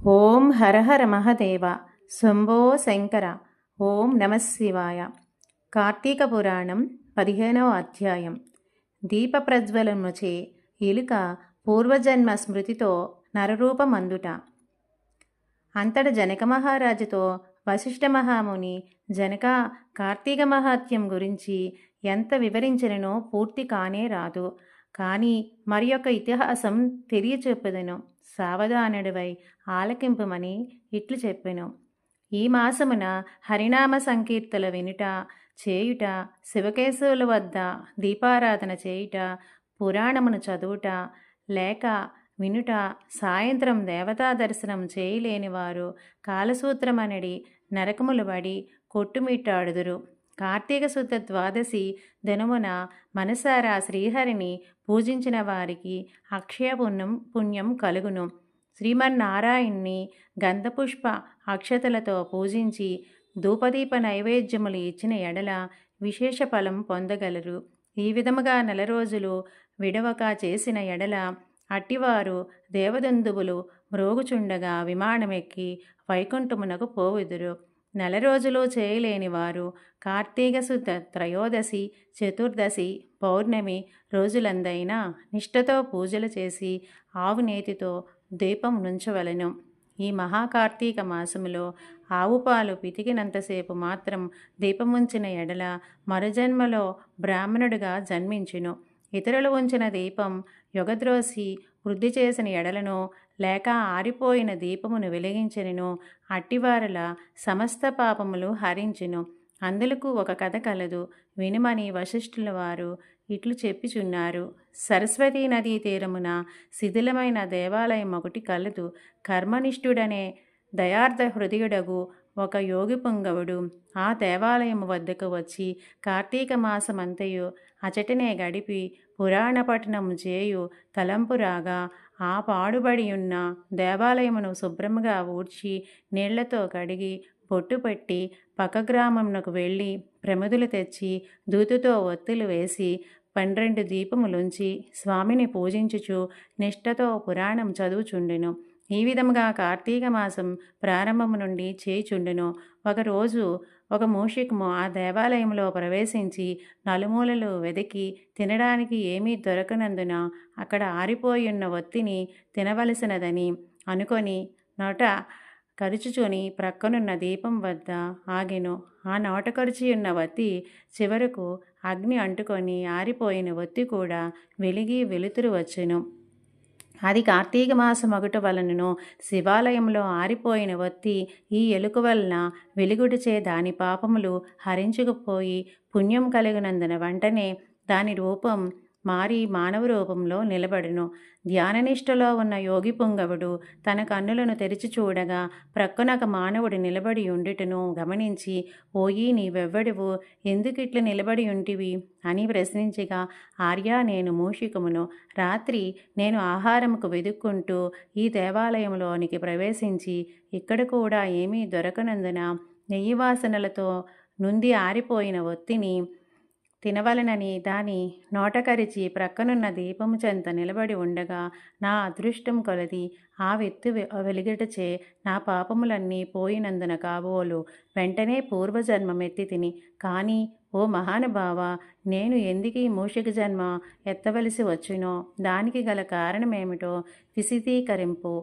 ఓం హరహర మహదేవ శంభో శంకర ఓం నమశివాయ కార్తీక పురాణం పదిహేనవ అధ్యాయం. దీప ప్రజ్వలముచే ఎలుక పూర్వజన్మ స్మృతితో నరరూపమందుట. అంతట జనక మహారాజుతో వశిష్ఠ మహాముని జనక కార్తీక మహాత్యం గురించి ఎంత వివరించిననో పూర్తి కానే రాదు. కానీ మరి యొక్క ఇతిహాసం తెలియచెప్పదను. సావధానుడివై ఆలకింపమని ఇట్లు చెప్పెను. ఈ మాసమున హరినామ సంకీర్తల వినుట చేయుట శివకేశవుల వద్ద దీపారాధన చేయుట పురాణమును చదువుట లేక వినుట సాయంత్రం దేవతా దర్శనం చేయలేని వారు కాలసూత్రమనడి నరకములు పడి కొట్టుమిట్టాడుదురు కార్తీక శుద్ధ ద్వాదశి దినమున మనసారా శ్రీహరిని పూజించిన వారికి అక్షయ పుణ్యం పుణ్యం కలుగును. శ్రీమన్నారాయణ్ణి గంధపుష్ప అక్షతలతో పూజించి ధూపదీప నైవేద్యములు ఇచ్చిన ఎడల విశేష ఫలం పొందగలరు. ఈ విధముగా నెల రోజులు విడవక చేసిన ఎడల అట్టివారు దేవదందువులు మ్రోగుచుండగా విమానమెక్కి వైకుంఠమునకు పోవుదురు. నెల రోజులు చేయలేని వారు కార్తీక శుద్ధ త్రయోదశి చతుర్దశి పౌర్ణమి రోజులందైనా నిష్ఠతో పూజలు చేసి ఆవు నేతితో దీపం నుంచవలెను. ఈ మహాకార్తీక మాసములో ఆవు పాలు పితికినంతసేపు మాత్రం దీపముంచిన ఎడల మరుజన్మలో బ్రాహ్మణుడిగా జన్మించును. ఇతరులు ఉంచిన దీపం యుగద్రోసి వృద్ధి చేసిన ఎడలను లేక ఆరిపోయిన దీపమును వెలిగించెను అట్టివారల సమస్త పాపములు హరించును. అందులకు ఒక కథ కలదు. వినుమని వశిష్ఠుల వారు ఇట్లు చెప్పుచున్నారు. సరస్వతీ నదీ తీరమున శిథిలమైన దేవాలయం ఒకటి కలదు. కర్మనిష్ఠుడనే దయార్థ హృదయుడగు ఒక యోగి పుంగవుడు. ఆ దేవాలయం వద్దకు వచ్చి కార్తీక మాసమంతయు అచటనే గడిపి పురాణ పఠనము చేయు తలంపు రాగా ఆ పాడుబడి ఉన్న దేవాలయమును శుభ్రముగా ఊడ్చి నీళ్ళతో కడిగి బొట్టు పెట్టి పక్క గ్రామంనకు వెళ్ళి ప్రమిదులు తెచ్చి దూతుతో ఒత్తులు వేసి పన్నెండు దీపములుంచి స్వామిని పూజించుచు నిష్ఠతో పురాణం చదువుచుండెను. ఈ విధముగా కార్తీక మాసం ప్రారంభము నుండి చేయుచుండెను. ఒకరోజు ఒక మూషికము ఆ దేవాలయంలో ప్రవేశించి నలుమూలలు వెదికి తినడానికి ఏమీ దొరకనందున అక్కడ ఆరిపోయున్న ఒత్తిని తినవలసినదని అనుకొని నోట కరుచుచుని ప్రక్కనున్న దీపం వద్ద ఆగెను. ఆ నోట కరుచి ఉన్న వత్తి చివరకు అగ్ని అంటుకొని ఆరిపోయిన ఒత్తి కూడా వెలిగి వెలుతురు వచ్చెను. అది కార్తీక మాసం ఒకట వలనను శివాలయంలో ఆరిపోయిన వత్తి ఈ ఎలుక వలన వెలుగుడిచే దాని పాపములు హరించుకుపోయి పుణ్యం కలిగినందున వెంటనే దాని రూపం మారి మానవ రూపంలో నిలబడును. ధ్యాననిష్టలో ఉన్న యోగి పుంగవుడు తన కన్నులను తెరిచి చూడగా ప్రక్కనొక మానవుడు నిలబడి ఉండుటను గమనించి ఓయి నీవెవ్వడివు? ఎందుకిట్లు నిలబడి ఉంటివి? అని ప్రశ్నించగా ఆర్యా నేను మూషికమును. రాత్రి నేను ఆహారముకు వెదుక్కుంటూ ఈ దేవాలయంలోనికి ప్రవేశించి ఇక్కడ కూడా ఏమీ దొరకనందున నెయ్యి వాసనలతో నుండి ఆరిపోయిన ఒత్తిని తినవలనని దాని నోటకరిచి ప్రక్కనున్న దీపము చెంత నిలబడి ఉండగా నా అదృష్టం కొలది. ఆ వెత్తు వెలిగటచే నా పాపములన్నీ పోయినందున కాబోలు. వెంటనే పూర్వజన్మమెత్తి తిని కానీ ఓ మహానుభావ నేను ఎందుకు ఈ మూషిక జన్మ ఎత్తవలసి వచ్చినో? దానికి గల కారణమేమిటో విశదీకరింపు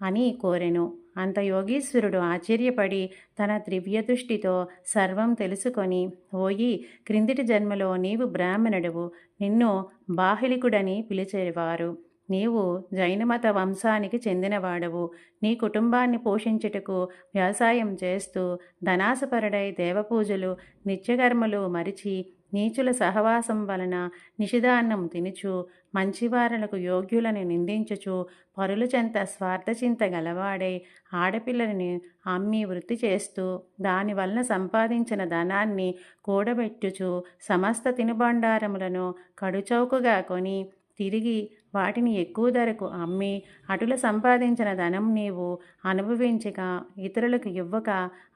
అని కోరెను. అంత యోగీశ్వరుడు ఆశ్చర్యపడి తన త్రివ్య దృష్టితో సర్వం తెలుసుకొని ఓయి క్రిందిటి జన్మలో నీవు బ్రాహ్మణుడువు. నిన్ను బాహిలికుడని పిలిచేవారు. నీవు జైనమత వంశానికి చెందినవాడవు. నీ కుటుంబాన్ని పోషించుటకు వ్యవసాయం చేస్తూ ధనాసపరుడై దేవపూజలు నిత్యకర్మలు మరిచి నీచుల సహవాసం వలన నిషిదాన్నం తినుచు మంచివారలకు యోగ్యులను నిందించుచు పరుల చెంత స్వార్థచింత గలవాడై ఆడపిల్లని అమ్మి వృత్తి చేస్తూ దానివలన సంపాదించిన ధనాన్ని కూడబెట్టుచు సమస్త తినుబండారములను కడుచౌకగా కొని తిరిగి వాటిని ఎక్కువ ధరకు అమ్మి అటుల సంపాదించిన ధనం నీవు అనుభవించక ఇతరులకు ఇవ్వక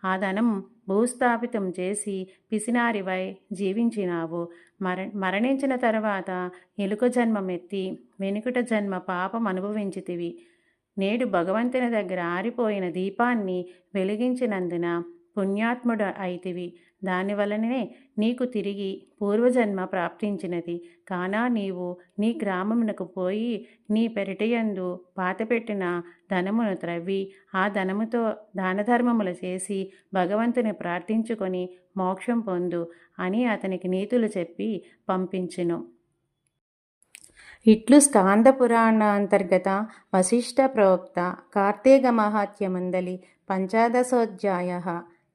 ఆ ధనం భూస్థాపితం చేసి పిసినారివై జీవించినావు. మర మరణించిన తర్వాత ఎలుక జన్మమెత్తి వెనుకట జన్మ పాపం అనుభవించితివి. నేడు భగవంతుని దగ్గర ఆరిపోయిన దీపాన్ని వెలిగించినందున పుణ్యాత్ముడు అయితివి. దానివలనే నీకు తిరిగి పూర్వజన్మ ప్రాప్తించినది. కానా నీవు నీ గ్రామమునకు పోయి నీ పెరటియందు పాతపెట్టిన ధనమును త్రవ్వి ఆ ధనముతో దానధర్మములు చేసి భగవంతుని ప్రార్థించుకొని మోక్షం పొందు అని అతనికి నీతులు చెప్పి పంపించును. ఇట్లు స్కాంద పురాణ అంతర్గత వశిష్ట ప్రోక్త కార్తీక మహాత్యమందలి పంచాదశోధ్యాయ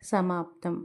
సమాప్తం.